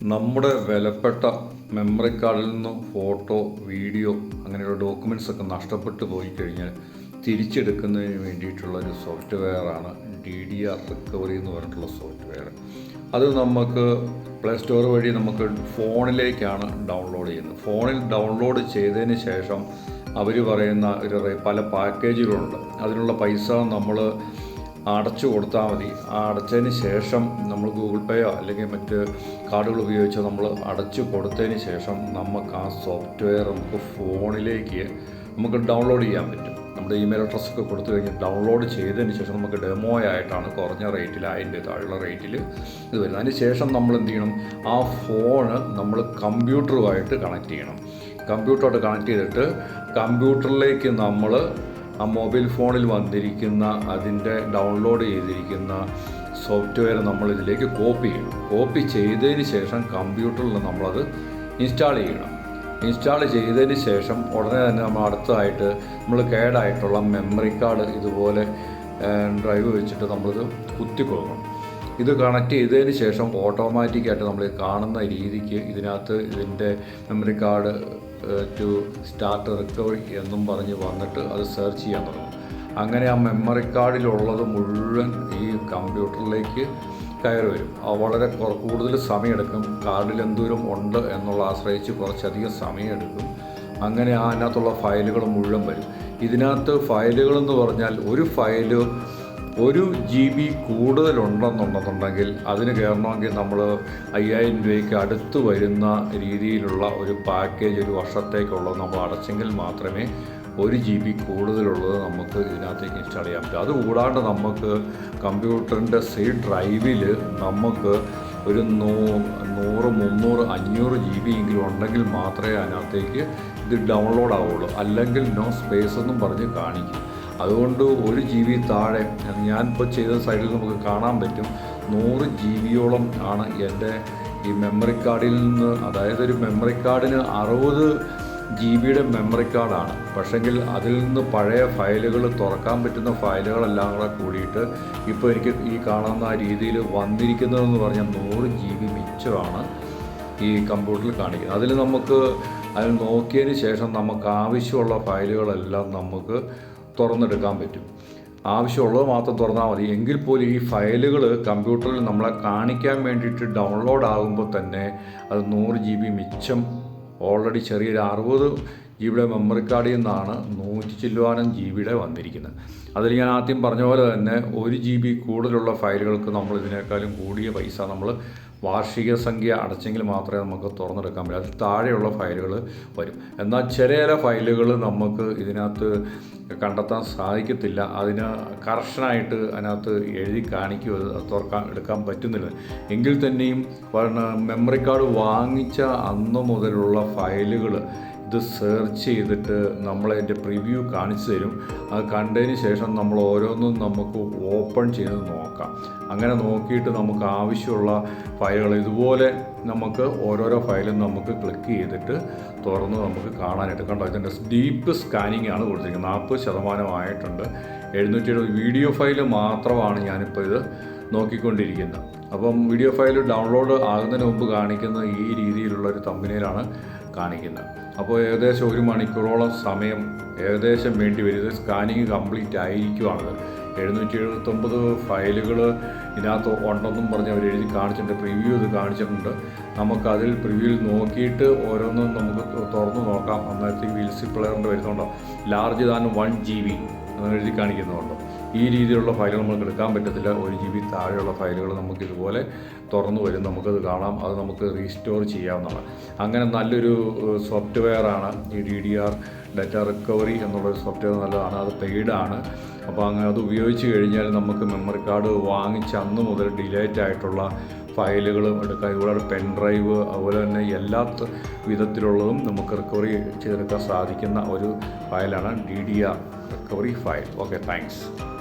നമ്മുടെ വിലപ്പെട്ട മെമ്മറി കാർഡിൽ നിന്ന് ഫോട്ടോ വീഡിയോ അങ്ങനെയുള്ള ഡോക്യുമെന്റ്സ് ഒക്കെ നഷ്ടപ്പെട്ടു പോയി കഴിഞ്ഞാൽ തിരിച്ചെടുക്കുന്നതിന് വേണ്ടിയിട്ടുള്ള ഒരു സോഫ്റ്റ്വെയറാണ് ഡി ഡി ആർ റിക്കവറി എന്ന് പറഞ്ഞിട്ടുള്ള സോഫ്റ്റ്വെയർ അത് നമുക്ക് പ്ലേ സ്റ്റോർ വഴി നമുക്ക് ഫോണിലേക്കാണ് ഡൗൺലോഡ് ചെയ്യുന്നത്. ഫോണിൽ ഡൗൺലോഡ് ചെയ്തതിന് ശേഷം അവർ പറയുന്ന ഒരു പല പാക്കേജുകളുണ്ട് അതിനുള്ള പൈസ നമ്മൾ അടച്ചു കൊടുത്താൽ മതി. ആ അടച്ചതിന് ശേഷം നമ്മൾ ഗൂഗിൾ പേയോ അല്ലെങ്കിൽ മറ്റ് കാർഡുകൾ ഉപയോഗിച്ചോ നമ്മൾ അടച്ചു കൊടുത്തതിന് ശേഷം നമുക്ക് ആ സോഫ്റ്റ്വെയർ നമുക്ക് ഫോണിലേക്ക് നമുക്ക് ഡൗൺലോഡ് ചെയ്യാൻ പറ്റും. നമ്മുടെ ഇമെയിൽ അഡ്രസ്സൊക്കെ കൊടുത്തു കഴിഞ്ഞ് ഡൗൺലോഡ് ചെയ്തതിന് ശേഷം നമുക്ക് ഡെമോ ആയിട്ടാണ് കുറഞ്ഞ റേറ്റിൽ അതിന്റെ താഴെയുള്ള റേറ്റിൽ ഇത് വരുന്നത്. അതിന് ശേഷം നമ്മൾ എന്ത് ചെയ്യണം? ആ ഫോണ് നമ്മൾ കമ്പ്യൂട്ടറുമായിട്ട് കണക്ട് ചെയ്യണം. കമ്പ്യൂട്ടറായിട്ട് കണക്ട് ചെയ്തിട്ട് കമ്പ്യൂട്ടറിലേക്ക് നമ്മൾ ആ മൊബൈൽ ഫോണിൽ വന്നിരിക്കുന്ന അതിന്റെ ഡൗൺലോഡ് ചെയ്തിരിക്കുന്ന സോഫ്റ്റ്വെയർ നമ്മൾ ഇതിലേക്ക് കോപ്പി ചെയ്യണം. കോപ്പി ചെയ്തതിന് ശേഷം കമ്പ്യൂട്ടറിൽ നമ്മളത് ഇൻസ്റ്റാൾ ചെയ്യണം. ഇൻസ്റ്റാൾ ചെയ്തതിന് ശേഷം ഉടനെ തന്നെ നമ്മൾ അടുത്തതായിട്ട് നമ്മൾ കേടായിട്ടുള്ള മെമ്മറി കാർഡ് ഇതുപോലെ ഡ്രൈവ് വെച്ചിട്ട് നമ്മളിത് കുത്തി കൊടുക്കണം ഇത് കണക്ട് ചെയ്തതിന് ശേഷം ഓട്ടോമാറ്റിക്കായിട്ട് നമ്മൾ കാണുന്ന രീതിക്ക് ഇതിനകത്ത് ഇതിന്റെ memory card to start recovery എന്നും പറഞ്ഞ് വന്നിട്ട് അത് സെർച്ച് ചെയ്യാൻ തുടങ്ങും. അങ്ങനെ ആ മെമ്മറി കാർഡിലുള്ളത് മുഴുവൻ ഈ കമ്പ്യൂട്ടറിലേക്ക് കയറി വരും. വളരെ കൂടുതൽ സമയമെടുക്കും. കാർഡിൽ എന്തോരം ഉണ്ട് എന്നുള്ള ആശ്രയിച്ച് കുറച്ചധികം സമയമെടുക്കും. അങ്ങനെ അതിനകത്തുള്ള ഫയലുകൾ മുഴുവൻ വരും. ഇതിനകത്ത് ഫയലുകളെന്ന് പറഞ്ഞാൽ ഒരു ഫയൽ ഒരു ജി ബി കൂടുതലുണ്ടെന്നുണ്ടെന്നുണ്ടെങ്കിൽ അതിന് കയറണമെങ്കിൽ നമ്മൾ അയ്യായിരം രൂപയ്ക്ക് അടുത്ത് വരുന്ന രീതിയിലുള്ള ഒരു പാക്കേജ് ഒരു വർഷത്തേക്കുള്ളത് നമ്മൾ അടച്ചെങ്കിൽ മാത്രമേ ഒരു ജി ബി കൂടുതലുള്ളത് നമുക്ക് ഇതിനകത്തേക്ക് ഇൻസ്റ്റാൾ ചെയ്യാൻ പറ്റും. അതുകൂടാണ്ട് നമുക്ക് കമ്പ്യൂട്ടറിന്റെ സി ഡ്രൈവിൽ നമുക്ക് ഒരു നൂ നൂറ് മുന്നൂറ് അഞ്ഞൂറ് ജി ബി എങ്കിലും ഉണ്ടെങ്കിൽ മാത്രമേ അതിനകത്തേക്ക് ഇത് ഡൗൺലോഡ് ആവുള്ളൂ. അല്ലെങ്കിൽ നോ സ്പേസ് എന്നും പറഞ്ഞ് കാണിക്കും. അതുകൊണ്ട് ഒരു ജി ബി താഴെ ഞാനിപ്പോൾ ചെയ്ത സൈഡിൽ നമുക്ക് കാണാൻ പറ്റും. നൂറ് ജി ബിയോളം ആണ് എന്റെ ഈ മെമ്മറി കാർഡിൽ നിന്ന് അതായത് ഒരു മെമ്മറി കാർഡിന് അറുപത് ജി ബിയുടെ മെമ്മറി കാർഡാണ് പക്ഷെങ്കിൽ അതിൽ നിന്ന് പഴയ ഫയലുകൾ തുറക്കാൻ പറ്റുന്ന ഫയലുകളെല്ലാം കൂടെ കൂടിയിട്ട് ഇപ്പോൾ എനിക്ക് ഈ കാണുന്ന രീതിയിൽ വന്നിരിക്കുന്നതെന്ന് പറഞ്ഞാൽ നൂറ് ജി ബി മിച്ചമാണ് ഈ കമ്പ്യൂട്ടറിൽ കാണിക്കുന്നത്. അതിൽ നമുക്ക് അതിൽ നോക്കിയതിന് ശേഷം നമുക്ക് ആവശ്യമുള്ള ഫയലുകളെല്ലാം നമുക്ക് തുറന്നെടുക്കാൻ പറ്റും. ആവശ്യമുള്ളത് മാത്രം തുറന്നാൽ മതി. എങ്കിൽ പോലും ഈ ഫയലുകൾ കമ്പ്യൂട്ടറിൽ നമ്മളെ കാണിക്കാൻ വേണ്ടിയിട്ട് ഡൗൺലോഡ് ആകുമ്പോൾ തന്നെ അത് നൂറ് ജി ബി മിച്ചം ഓൾറെഡി ചെറിയൊരു അറുപത് ജി മെമ്മറിക്കാർഡിൽ മെമ്മറി കാർഡിൽ നിന്നാണ് നൂറ്റി ചില്ലുവാനം ജി ബിയുടെ വന്നിരിക്കുന്നത്. അതിൽ ഞാൻ ആദ്യം പറഞ്ഞ പോലെ തന്നെ ഒരു ജി ബി കൂടുതലുള്ള ഫയലുകൾക്ക് നമ്മൾ ഇതിനേക്കാളും കൂടിയ പൈസ നമ്മൾ വാർഷിക സംഖ്യ അടച്ചെങ്കിൽ മാത്രമേ നമുക്ക് തുറന്നെടുക്കാൻ പറ്റൂ. അതിൽ താഴെയുള്ള ഫയലുകൾ വരും. എന്നാൽ ചില ചില ഫയലുകൾ നമുക്ക് ഇതിനകത്ത് കണ്ടെത്താൻ സാധിക്കത്തില്ല. അതിന് കറക്ഷനായിട്ട് അതിനകത്ത് എഴുതി കാണിക്കുക തുറക്കാൻ എടുക്കാൻ പറ്റുന്നില്ല. എങ്കിൽ തന്നെയും മെമ്മറി കാർഡ് വാങ്ങിച്ച അന്ന് മുതലുള്ള ഫയലുകൾ ഇത് സെർച്ച് ചെയ്തിട്ട് നമ്മളതിന്റെ പ്രിവ്യൂ കാണിച്ചു തരും. അത് കണ്ടതിന് ശേഷം നമ്മൾ ഓരോന്നും നമുക്ക് ഓപ്പൺ ചെയ്ത് നോക്കാം. അങ്ങനെ നോക്കിയിട്ട് നമുക്ക് ആവശ്യമുള്ള ഫയലുകൾ ഇതുപോലെ നമുക്ക് ഓരോരോ ഫയലും നമുക്ക് ക്ലിക്ക് ചെയ്തിട്ട് തുറന്ന് നമുക്ക് കാണാനായിട്ട് കണ്ടോ? ഇതിന്റെ ഡീപ്പ് സ്കാനിങ് ആണ് കൊടുത്തിരിക്കുന്നത്. നാൽപ്പത് ശതമാനമായിട്ടുണ്ട് എഴുന്നൂറ്റി എഴുപത് വീഡിയോ ഫയൽ മാത്രമാണ് ഞാനിപ്പോൾ ഇത് നോക്കിക്കൊണ്ടിരിക്കുന്നത്. അപ്പം വീഡിയോ ഫയൽ ഡൗൺലോഡ് ആകുന്നതിന് മുമ്പ് കാണിക്കുന്ന ഈ രീതിയിലുള്ള ഒരു തമ്പനയിലാണ് കാണിക്കുന്നത്. അപ്പോൾ ഏകദേശം ഒരു മണിക്കൂറോളം സമയം ഏകദേശം വേണ്ടി വരും. സ്കാനിങ് കംപ്ലീറ്റ് ആയിരിക്കുവാണത് എഴുന്നൂറ്റി എഴുപത്തൊമ്പത് ഫയലുകൾ ഇതിനകത്ത് ഉണ്ടെന്നും പറഞ്ഞ് അവർ എഴുതി കാണിച്ചിട്ടുണ്ട് പ്രിവ്യൂ ഇത് കാണിച്ചിട്ടുണ്ട്. നമുക്കതിൽ പ്രിവ്യൂവിൽ നോക്കിയിട്ട് ഓരോന്നും നമുക്ക് തുറന്നു നോക്കാം. അന്നേരത്തെ വിൽസി പ്ലെയറിന്റെ വരുന്നുണ്ടോ? Large than one G B എന്ന് എഴുതി കാണിക്കുന്നുണ്ടോ. ഈ രീതിയിലുള്ള ഫയലുകൾ നമുക്ക് എടുക്കാൻ പറ്റത്തില്ല. ഒരു ജി ബി താഴെയുള്ള ഫയലുകൾ നമുക്ക് ഇതുപോലെ തുറന്നു വരും. നമുക്കത് കാണാം. അത് നമുക്ക് റീസ്റ്റോർ ചെയ്യാവുന്നതാണ്. അങ്ങനെ നല്ലൊരു സോഫ്റ്റ്വെയർ ആണ്. ഈ D D R data recovery എന്നുള്ളൊരു സോഫ്റ്റ്വെയർ നല്ലതാണ്. അത് പെയ്ഡാണ് അപ്പോൾ അങ്ങനെ അത് ഉപയോഗിച്ച് കഴിഞ്ഞാൽ നമുക്ക് മെമ്മറി കാർഡ് വാങ്ങിച്ച് അന്ന് മുതൽ ഡിലേറ്റ് ആയിട്ടുള്ള ഫയലുകളും എടുക്കാം. ഇതുപോലെ പെൻ ഡ്രൈവ് അതുപോലെ തന്നെ എല്ലാ വിധത്തിലുള്ളതും നമുക്ക് റിക്കവറി ചെയ്തെടുക്കാൻ സാധിക്കുന്ന ഒരു ഫയലാണ് D D R recovery file. Okay thanks.